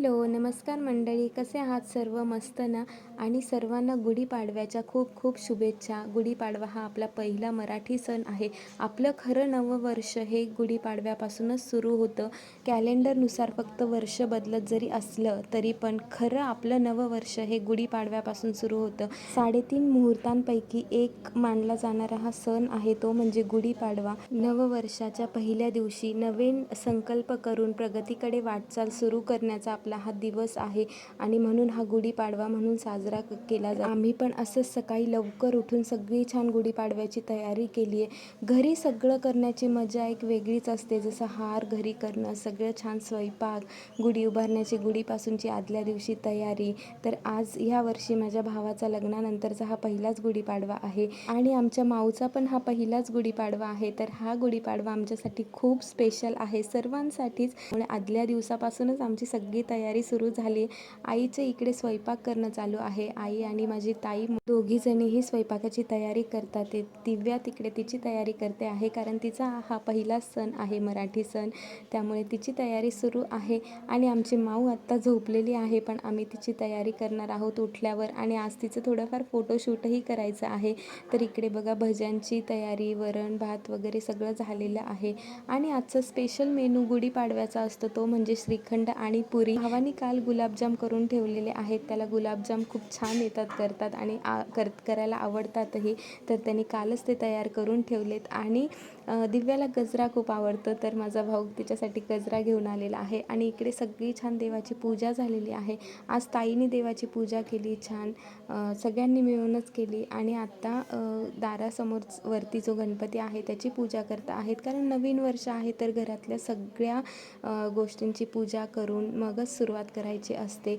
Hello नमस्कार मंडळी. कसे आहात सर्व? मस्त ना? आणि सर्वांना गुढीपाडव्याच्या खूप खूप शुभेच्छा. गुढीपाडवा हा आपला पहिला मराठी सण आहे. आपलं खरं नवं वर्ष हे गुढीपाडव्यापासूनच सुरू होतं. कॅलेंडरनुसार फक्त वर्ष बदलत जरी असलं तरी पण खरं आपलं नवं वर्ष हे गुढीपाडव्यापासून सुरू होतं. साडेतीन मुहूर्तांपैकी एक मानला जाणारा हा सण आहे तो म्हणजे गुढीपाडवा. नववर्षाच्या पहिल्या दिवशी नवीन संकल्प करून प्रगतीकडे वाटचाल सुरू करण्याचा आपला हा दिवस आहे आणि म्हणून हा गुढीपाडवा म्हणून साजरा क- केला जातो आम्ही पण असंच सकाळी लवकर उठून सगळी छान गुढीपाडव्याची तयारी केली आहे. घरी सगळं करण्याची मजा एक वेगळीच असते. जसं हार घरी करणं सगळं छान स्वयंपाक गुढी उभारण्याची गुढीपासूनची आदल्या दिवशी तयारी. तर आज ह्या वर्षी माझ्या भावाचा लग्नानंतरचा हा पहिलाच गुढीपाडवा आहे. आणि आमच्या माऊचा पण हा पहिलाच गुढीपाडवा आहे. तर हा गुढीपाडवा आमच्यासाठी खूप स्पेशल आहे. सर्वांसाठीच. आदल्या दिवसापासूनच आमची सगळी तयारी तयारी सुरू झाली. आईचे इकडे स्वयंपाक करणं चालू आहे. आई आणि माझी ताई दोघीजणीही स्वयंपाकाची तयारी करतात. दिव्या तिकडे तिची तयारी करते आहे कारण तिचा हा पहिला सण आहे मराठी सण. त्यामुळे तिची तयारी सुरू आहे आणि आमची माऊ आत्ता झोपलेली आहे. पण आम्ही तिची तयारी करणार आहोत उठल्यावर आणि आज तिचं थोडंफार फोटोशूटही करायचं आहे. तर इकडे बघा भज्यांची तयारी वरण भात वगैरे सगळं झालेलं आहे. आणि आजचा स्पेशल मेनू गुढीपाडव्याचा असतो. तो म्हणजे श्रीखंड आणि पुरी. भावानी काल गुलाबजाम करून ठेवलेले आहेत. त्याला गुलाबजाम खूप छान येतात करतात आणि आ कर करायला आवडतातही. तर त्यांनी कालच ते तयार करून ठेवलेत. आणि दिव्याला गजरा खूप आवडतं तर माझा भाऊ तिच्यासाठी गजरा घेऊन आलेला आहे आणि इकडे सगळी छान देवाची पूजा झालेली आहे. आज ताईने देवाची पूजा केली छान सगळ्यांनी मिळूनच केली आणि आत्ता दारासमोर वरती जो गणपती आहे त्याची पूजा करता आहेत. कारण नवीन वर्ष आहे तर घरातल्या सगळ्या गोष्टींची पूजा करून मगच सुरुवात करायची असते.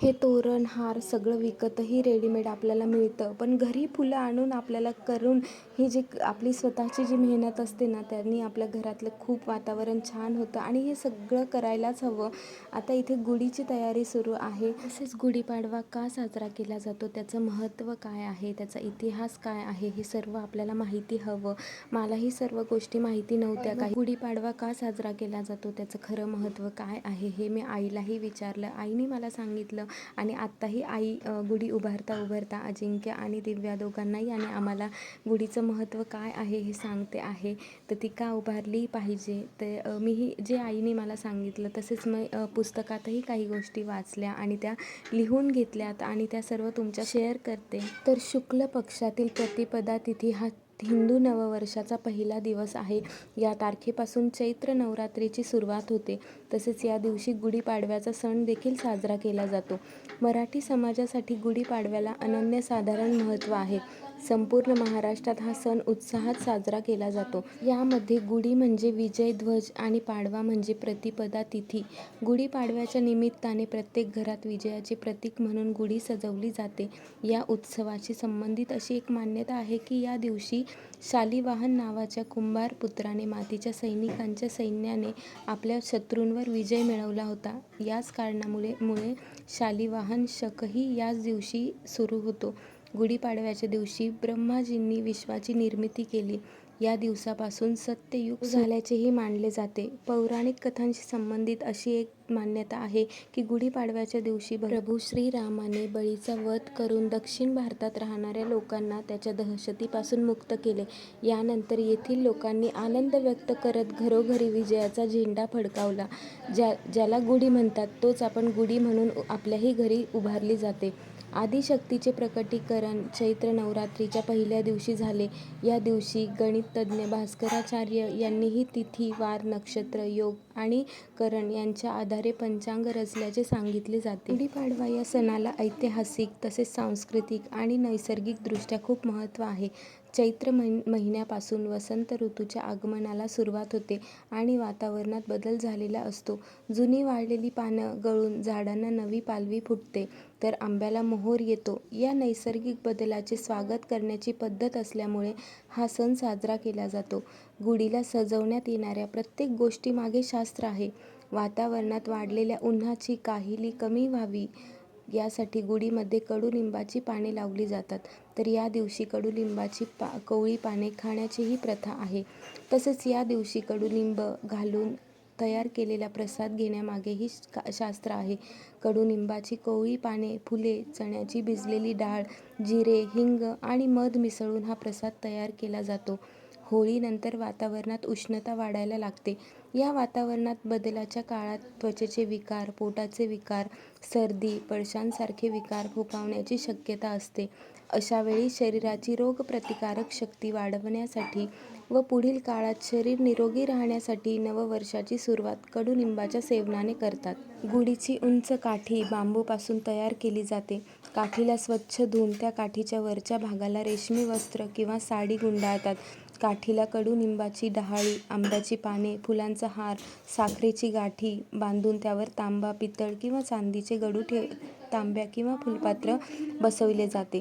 हे तोरण हार सगळं विकतही रेडीमेड आपल्याला मिळतं. पण घरी फुलं आणून आपल्याला करून ही जी आपली स्वतःची जी मेहनत असते ना त्यांनी आपल्या घरातलं खूप वातावरण छान होतं आणि हे सगळं करायलाच हवं. आता इथे गुढीची तयारी सुरू आहे. तसेच गुढीपाडवा का साजरा केला जातो? त्याचं महत्त्व काय आहे? त्याचा इतिहास काय आहे? हे सर्व आपल्याला माहिती हवं. मलाही सर्व गोष्टी माहिती नव्हत्या. काही गुढीपाडवा का साजरा केला जातो? त्याचं खरं महत्त्व काय आहे? हे मी आईलाही विचारलं. आईने मला सांगितलं आणि आत्ताही आई गुढी उभारता उभारता अजिंक्य आणि दिव्या दोघांनाही आणि आम्हाला गुढीचं महत्त्व काय आहे हे सांगते आहे. तर ती का उभारली पाहिजे? ते मीही जे आईने मला सांगितलं तसेच मी पुस्तकातही काही गोष्टी वाचल्या आणि त्या लिहून घेतल्यात आणि त्या सर्व तुमच्या शेअर करते. तर शुक्ल पक्षातील प्रतिपदा तिथी हा हिंदू नववर्षाचा पहिला दिवस आहे. या तारखेपासून चैत्र नवरात्रीची सुरुवात होते. तसेच या दिवशी गुढीपाडव्याचा सण देखील साजरा केला जातो. मराठी समाजासाठी गुढीपाडव्याला अनन्यसाधारण महत्त्व आहे. संपूर्ण महाराष्ट्रात हा सण उत्साहात साजरा केला जातो. यामध्ये गुढी म्हणजे विजय ध्वज आणि पाडवा म्हणजे प्रतिपदा तिथी. गुढीपाडव्याच्या निमित्ताने प्रत्येक घरात विजयाचे प्रतीक म्हणून गुढी सजवली जाते. या उत्सवाशी संबंधित अशी एक मान्यता आहे की या दिवशी शालिवाहन नावाच्या कुंभार पुत्राने मातीच्या सैनिकांच्या सैन्याने आपल्या शत्रूंवर विजय मिळवला होता. याच कारणामुळे मुळे शालिवाहन शकही याच दिवशी सुरू होतो. गुढीपाडव्याच्या दिवशी ब्रह्माजींनी विश्वाची निर्मिती केली. या दिवसापासून सत्ययुग झाल्याचेही मानले जाते. पौराणिक कथांशी संबंधित अशी एक मान्यता आहे की गुढीपाडव्याच्या दिवशी प्रभू श्रीरामाने बळीचा वध करून दक्षिण भारतात राहणाऱ्या लोकांना त्याच्या दहशतीपासून मुक्त केले. यानंतर येथील लोकांनी आनंद व्यक्त करत घरोघरी विजयाचा झेंडा फडकावला ज्या ज्याला गुढी म्हणतात. तोच आपण गुढी म्हणून आपल्याही घरी उभारली जाते. आदिशक्तीचे प्रकटीकरण चैत्र नवरात्रीच्या पहिल्या दिवशी झाले. या दिवशी गणिततज्ञ भास्कराचार्य यांनीही तिथी वार नक्षत्र योग आणि करण यांच्या आधारे पंचांग रचल्याचे सांगितले जाते. गुढीपाडवा या सणाला ऐतिहासिक तसेच सांस्कृतिक आणि नैसर्गिकदृष्ट्या खूप महत्त्व आहे. चैत्र महिन महिन्यापासून वसंत ऋतूच्या आगमनाला सुरुवात होते आणि वातावरणात बदल झालेला असतो. जुनी वाळलेली पानं गळून झाडांना नवी पालवी फुटते तर आंब्याला मोहोर येतो. या नैसर्गिक बदलाचे स्वागत करण्याची पद्धत असल्यामुळे हा सण साजरा केला जातो. गुढीला सजवण्यात येणाऱ्या प्रत्येक गोष्टीमागे शास्त्र आहे. वातावरणात वाढलेल्या उन्हाची काहिली कमी व्हावी यासाठी गुढीमध्ये कडुलिंबाची पाने लावली जातात. तर या दिवशी कडुलिंबाची पा कोवळी पाने खाण्याचीही प्रथा आहे. तसेच या दिवशी कडुलिंब घालून तयार केलेला प्रसाद घेण्यामागेही का शास्त्र आहे. कडुनिंबाची कोवळी पाने फुले चण्याची भिजलेली डाळ जिरे हिंग आणि मध मिसळून हा प्रसाद तयार केला जातो. होळीनंतर वातावरणात उष्णता वाढायला लागते. या वातावरणात बदलाच्या काळात त्वचेचे विकार पोटाचे विकार सर्दी पळशांसारखे विकार फोफावण्याची शक्यता असते. अशा वेळी शरीराची रोगप्रतिकारक शक्ती वाढवण्यासाठी व पुढील काळात शरीर निरोगी राहण्यासाठी नववर्षाची सुरुवात कडुनिंबाच्या सेवनाने करतात. गुढीची उंच काठी बांबूपासून तयार केली जाते. काठीला स्वच्छ धुवून त्या काठीच्या वरच्या भागाला रेशमी वस्त्र किंवा साडी गुंडाळतात. काठीला कडुनिंबाची डहाळी आंब्याची पाने फुलांचा हार साखरेची गाठी बांधून त्यावर तांबा पितळ किंवा चांदीचे गडू ठेव तांब्या किंवा फुलपात्र बसविले जाते.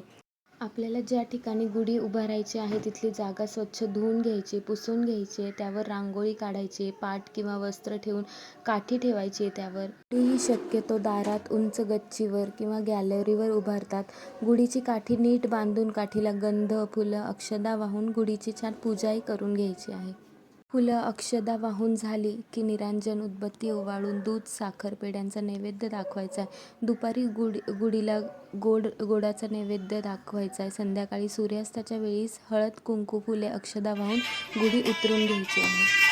आपल्याला ज्या ठिकाणी गुढी उभारायची आहे तिथली जागा स्वच्छ धुवून घ्यायची पुसून घ्यायची त्यावर रांगोळी काढायची पाट किंवा वस्त्र ठेवून काठी ठेवायची त्यावर. गुढी शक्यतो दारात उंच गच्चीवर किंवा गॅलरीवर उभारतात. गुढीची काठी नीट बांधून काठीला गंध फुलं अक्षदा वाहून गुढीची छान पूजाही करून घ्यायची आहे. फुलं अक्षदा वाहून झाली की निरांजन उदबत्ती ओवाळून दूध साखर पेढ्यांचा नैवेद्य दाखवायचा आहे. दुपारी गुढी गुढीला गोड गोडाचा नैवेद्य दाखवायचा आहे. संध्याकाळी सूर्यास्ताच्या वेळीस हळद कुंकू फुले अक्षदा वाहून गुढी उतरून घ्यायची आहे.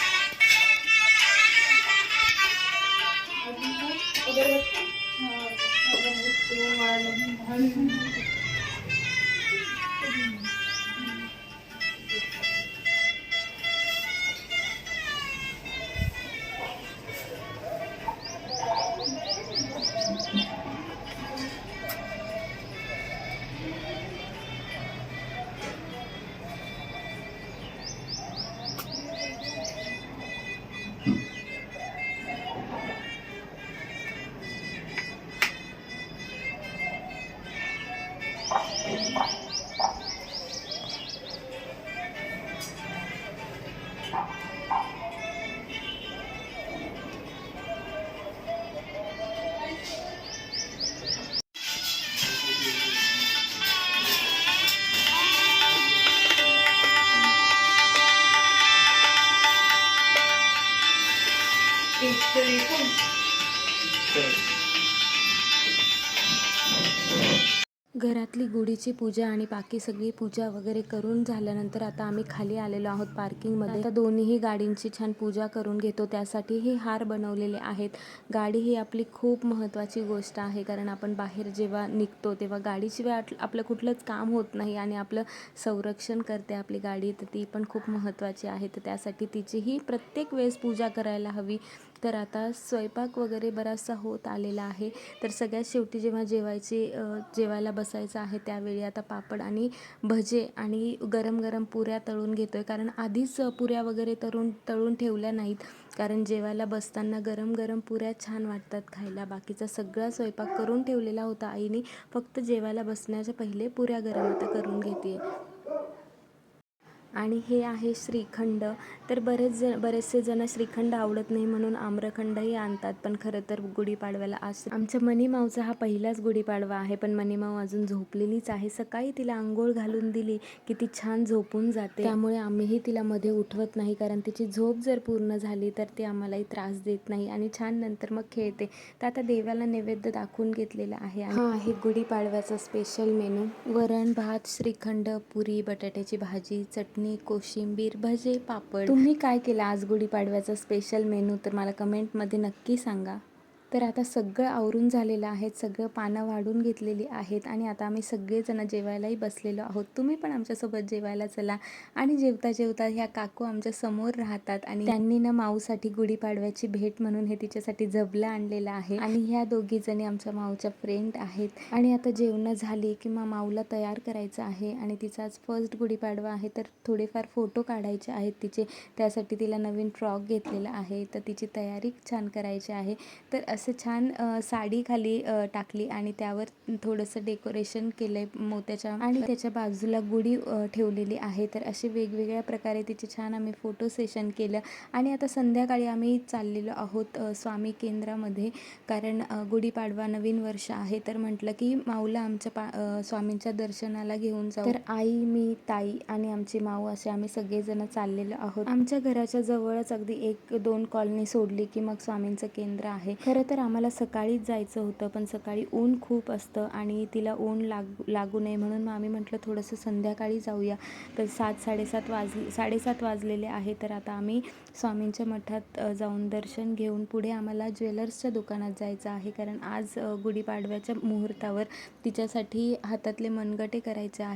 घरातली गुढीची पूजा आणि बाकी सगळी पूजा वगैरे करून झाल्यानंतर आता आम्ही खाली आलेलो आहोत पार्किंगमध्ये. आता दोन्हीही गाडींची छान पूजा करून घेतो त्यासाठी हे हार बनवलेले आहेत. गाडी ही आपली खूप महत्त्वाची गोष्ट आहे कारण आपण बाहेर जेव्हा निघतो तेव्हा गाडीशिवाय आपलं कुठलंच काम होत नाही आणि आपलं संरक्षण करते आपली गाडी तर ती पण खूप महत्त्वाची आहे. तर त्यासाठी तिचीही प्रत्येक वेळेस पूजा करायला हवी. तर आता स्वयंपाक वगैरे बराचसा होत आलेला आहे. तर सगळ्यात शेवटी जेव्हा जेवायची जेवायला बसायचं आहे त्यावेळी आता पापड आणि भजे आणि गरम गरम पुऱ्या तळून घेतो आहे कारण आधीच पुऱ्या वगैरे तळून तळून ठेवल्या नाहीत. कारण जेवायला बसताना गरम गरम पुऱ्या छान वाटतात खायला. बाकीचा सगळा स्वयंपाक करून ठेवलेला होता आईने. फक्त जेवायला बसण्याच्या पहिले पुऱ्या गरम आता करून घेते आणि हे आहे श्रीखंड. तर बरेच जण बरेचसे जण श्रीखंड आवडत नाही म्हणून आम्रखंडही आणतात. पण खरं तर गुढीपाडव्याला आज आमच्या मनीमावचा हा पहिलाच गुढीपाडवा आहे. पण मनीमाव अजून झोपलेलीच आहे. सकाळी तिला आंघोळ घालून दिली की ती छान झोपून जाते. त्यामुळे आम्हीही तिला मध्ये उठवत नाही. कारण तिची झोप जर पूर्ण झाली तर ती आम्हालाही त्रास देत नाही आणि छान नंतर मग खेळते. तर आता देवाला नैवेद्य दाखवून घेतलेला आहे. हा आहे गुढीपाडव्याचा स्पेशल मेनू वरण भात श्रीखंड पुरी बटाट्याची भाजी चटणी कोशिंबीर भजे पापड. तुम्ही काय केलं आज गुढीपाडव्याचा स्पेशल मेनू तर मला कमेंटमध्ये नक्की सांगा. तर आता सगळं आवरून झालेलं आहे सगळं पानं वाढून घेतलेली आहेत आणि आता आम्ही सगळेजण जेवायलाही बसलेलो आहोत. तुम्ही पण आमच्यासोबत जेवायला चला आणि जेवता जेवता ह्या काकू आमच्यासमोर राहतात आणि त्यांनी ना माऊसाठी गुढीपाडव्याची भेट म्हणून हे तिच्यासाठी जबलं आणलेलं आहे आणि ह्या दोघी जणी आमच्या माऊच्या फ्रेंड आहेत. आणि आता जेवणं झाली की मग माऊला तयार करायचं आहे आणि तिचा आज फर्स्ट गुढीपाडवा आहे तर थोडेफार फोटो काढायचे आहेत तिचे. त्यासाठी तिला नवीन फ्रॉक घेतलेला आहे तर तिची तयारी छान करायची आहे. तर असं छान साडी खाली टाकली आणि त्यावर थोडंसं डेकोरेशन केलं आहे मोत्याच्या आणि त्याच्या बाजूला गुढी ठेवलेली आहे. तर असे वेगवेगळ्या प्रकारे तिचे छान आम्ही फोटो सेशन केलं आणि आता संध्याकाळी आम्ही चाललेलो आहोत स्वामी केंद्रामध्ये. कारण गुढीपाडवा नवीन वर्ष आहे. तर म्हटलं की माऊला आमच्या पा स्वामींच्या दर्शनाला घेऊन जाऊ. तर आई मी ताई आणि आमची माऊ असे आम्ही सगळेजण चाललेलो आहोत. आमच्या घराच्या जवळच अगदी एक दोन कॉलनी सोडली की मग स्वामींचं केंद्र आहे. खरं तर आम्हाला सकाळीच जायचं होतं पण सकाळी ऊन खूप असतं आणि तिला ऊन लाग लागू नये म्हणून मग आम्ही म्हटलं थोडंसं संध्याकाळी जाऊया. तर सात साडेसात वाजले साडेसात वाजलेले आहे. तर आता आम्ही स्वामींच्या मठात जाऊन दर्शन घेऊन पुढे आम्हाला ज्वेलर्सच्या दुकानात जायचं आहे. कारण आज गुढीपाडव्याच्या मुहूर्तावर तिच्यासाठी हातातले मनगटे करायचे आहे.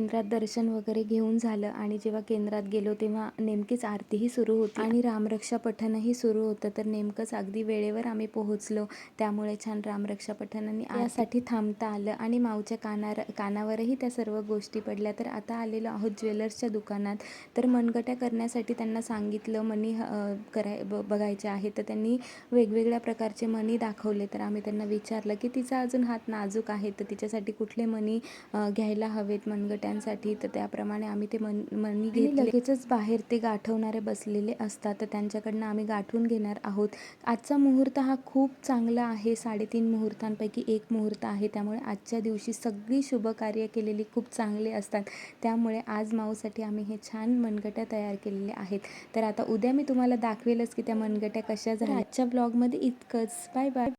केंद्रात दर्शन वगैरे घेऊन झालं आणि जेव्हा केंद्रात गेलो तेव्हा नेमकीच आरतीही सुरू होती. आणि रामरक्षा पठणही सुरू होतं. तर नेमकंच अगदी वेळेवर आम्ही पोहोचलो. त्यामुळे छान रामरक्षा पठणाने यासाठी थांबता आलं. आणि माऊच्या कानार कानावरही त्या सर्व गोष्टी पडल्या. तर आता आलेलो आहोत ज्वेलर्सच्या दुकानात. तर मनगट्या करण्यासाठी त्यांना सांगितलं मनी कराय ब बघायचे आहे तर त्यांनी वेगवेगळ्या प्रकारचे मनी दाखवले. तर आम्ही त्यांना विचारलं की तिचा अजून हात नाजूक आहे. तर तिच्यासाठी कुठले मनी घ्यायला हवेत मनगट्यांसाठी तर त्याप्रमाणे आम्ही ते मन मणी घेतले. लगेचच बाहेर ते गाठवणारे बसलेले असतात तर त्यांच्याकडनं आम्ही गाठून घेणार आहोत. आजचा मुहूर्त हा खूप चांगला आहे. साडेतीन मुहूर्तांपैकी एक मुहूर्त आहे. त्यामुळे आजच्या दिवशी सगळी शुभ कार्य केलेली खूप चांगले असतात. त्यामुळे आज माऊसाठी आम्ही हे छान मनगट्या तयार केलेल्या आहेत. तर आता उद्या मी तुम्हाला दाखवेलच की त्या मनगट्या कशा झाल्या. आजच्या ब्लॉगमध्ये इतकंच. Bye bye.